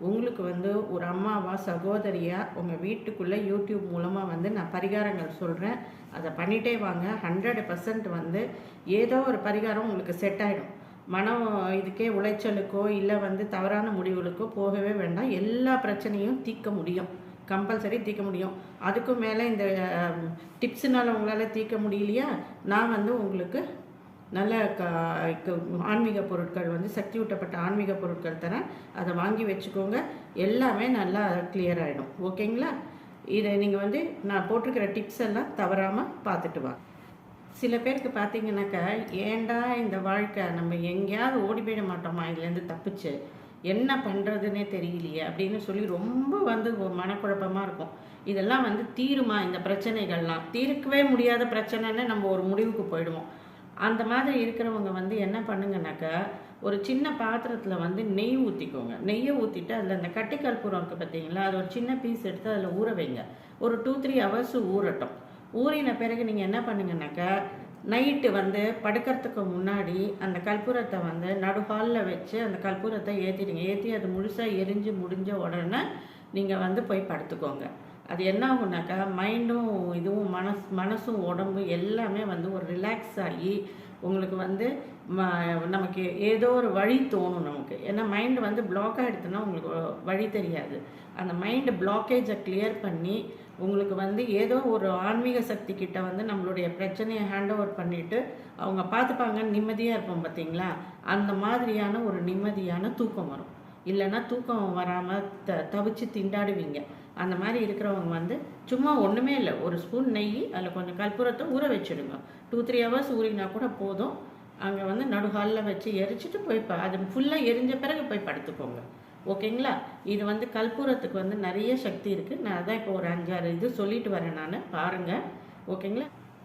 உங்களுக்கு வந்து ஒரு அம்மாவா சகோதரியா உங்கள் வீட்டுக்குள்ளே யூடியூப் மூலமாக வந்து நான் பரிகாரங்கள் சொல்கிறேன் அதை பண்ணிகிட்டே வாங்க. ஹண்ட்ரட் பர்சன்ட் வந்து ஏதோ ஒரு பரிகாரம் உங்களுக்கு செட் ஆகிடும் மனம் இதுக்கே உளைச்சலுக்கோ இல்லை வந்து தவறான முடிவுகளுக்கோ போகவே வேண்டாம். எல்லா பிரச்சனையும் தீர்க்க முடியும். கம்பல்சரி தீர்க்க முடியும். அதுக்கும் மேலே இந்த டிப்ஸுனால் உங்களால் தீர்க்க முடியலையா? நான் வந்து உங்களுக்கு நல்ல ஆன்மீக பொருட்கள் வந்து சக்தி ஊட்டப்பட்ட ஆன்மீக பொருட்கள் தரேன் அதை வாங்கி வச்சுக்கோங்க. எல்லாமே நல்லா கிளியர் ஆகிடும் ஓகேங்களா? இதை நீங்கள் வந்து நான் போட்டிருக்கிற டிப்ஸ் எல்லாம் தவறாமல் பார்த்துட்டு வா. சில பேருக்கு பார்த்தீங்கன்னாக்கா ஏன்டா இந்த வாழ்க்கை? நம்ம எங்கேயாவது ஓடி போயிட மாட்டோமா? இதுலேருந்து தப்பிச்சு. என்ன பண்ணுறதுன்னே தெரியலையே அப்படின்னு சொல்லி ரொம்ப வந்து மனக்குழப்பமாக இருக்கும். இதெல்லாம் வந்து தீருமா இந்த பிரச்சனைகள்லாம்? தீர்க்கவே முடியாத பிரச்சனைன்னு நம்ம ஒரு முடிவுக்கு போயிடுவோம். அந்த மாதிரி இருக்கிறவங்க வந்து என்ன பண்ணுங்கனாக்கா ஒரு சின்ன பாத்திரத்தில் வந்து நெய் ஊற்றிக்கோங்க நெய்யை ஊற்றிட்டு அதில் அந்த கட்டி கற்பூரம் இருக்குது பார்த்தீங்களா அது ஒரு சின்ன பீஸ் எடுத்து அதில் ஊற வைங்க. ஒரு டூ த்ரீ ஹவர்ஸ் ஊறட்டும். ஊறின பிறகு நீங்கள் என்ன பண்ணுங்கனாக்கா நைட்டு வந்து படுக்கிறதுக்கு முன்னாடி அந்த கற்பூரத்தை வந்து நடுஹாலில் வச்சு அந்த கற்பூரத்தை ஏற்றிடுங்க ஏற்றி அது முழுசாக எரிஞ்சு முடிஞ்ச உடனே நீங்கள் வந்து போய் படுத்துக்கோங்க. அது என்ன ஆகுனாக்கா மைண்டும் இதுவும் மனஸ் மனசும் உடம்பு எல்லாமே வந்து ஒரு ரிலாக்ஸ் ஆகி உங்களுக்கு வந்து ம நமக்கு ஏதோ ஒரு வழி தோணும் நமக்கு. ஏன்னா மைண்டு வந்து பிளாக் ஆகிடுதுன்னா உங்களுக்கு வழி தெரியாது. அந்த மைண்டு பிளாக்கேஜை கிளியர் பண்ணி உங்களுக்கு வந்து ஏதோ ஒரு ஆன்மீக சக்தி கிட்ட வந்து நம்மளுடைய பிரச்சனையை ஹேண்ட் ஓவர் பண்ணிட்டு அவங்க பார்த்துப்பாங்க நிம்மதியாக இருப்போம் பார்த்தீங்களா? அந்த மாதிரியான ஒரு நிம்மதியான தூக்கம் வரும். இல்லைன்னா தூக்கம் வராமல் த தவிச்சு திண்டாடுவீங்க. அந்த மாதிரி இருக்கிறவங்க வந்து சும்மா ஒன்றுமே இல்லை. ஒரு ஸ்பூன் நெய் அதில் கொஞ்சம் கற்பூரத்தை ஊற வச்சுடுங்க. டூ த்ரீ ஹவர்ஸ் ஊறினா கூட போதும். அங்கே வந்து நடுஹாலில் வச்சு எரிச்சிட்டு போய் ப அது ஃபுல்லாக எரிஞ்ச பிறகு போய் படுத்துக்கோங்க. ஓகேங்களா? இது வந்து கற்பூரத்துக்கு வந்து நிறைய சக்தி இருக்குது நான் அதான் இப்போ ஒரு அஞ்சாறு இது சொல்லிட்டு வரேன் நான். பாருங்கள் ஓகேங்களா?